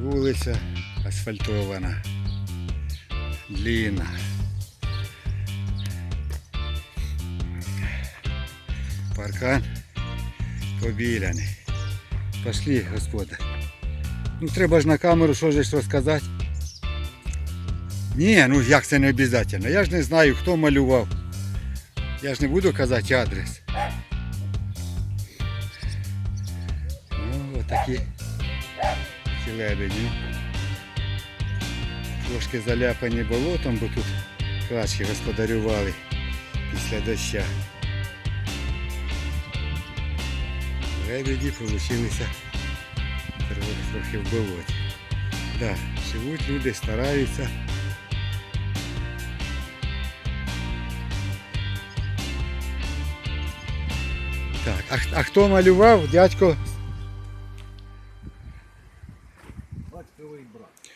Вулиця асфальтована. Длинна. Паркан побіляний. Пошли, господа. Ну треба ж на камеру що ж розказати. Ні, ну як це не обов'язково. Я ж не знаю, хто малював. Я ж не буду казати адрес. Ну, отакі лебеді. Трошки заляпані болотом, бо тут качки господарювали після доща. Лебеді получилися трохи, в болоті. Да, живуть люди, стараються. Так, а, а хто малював, дядько? Батьковий брат.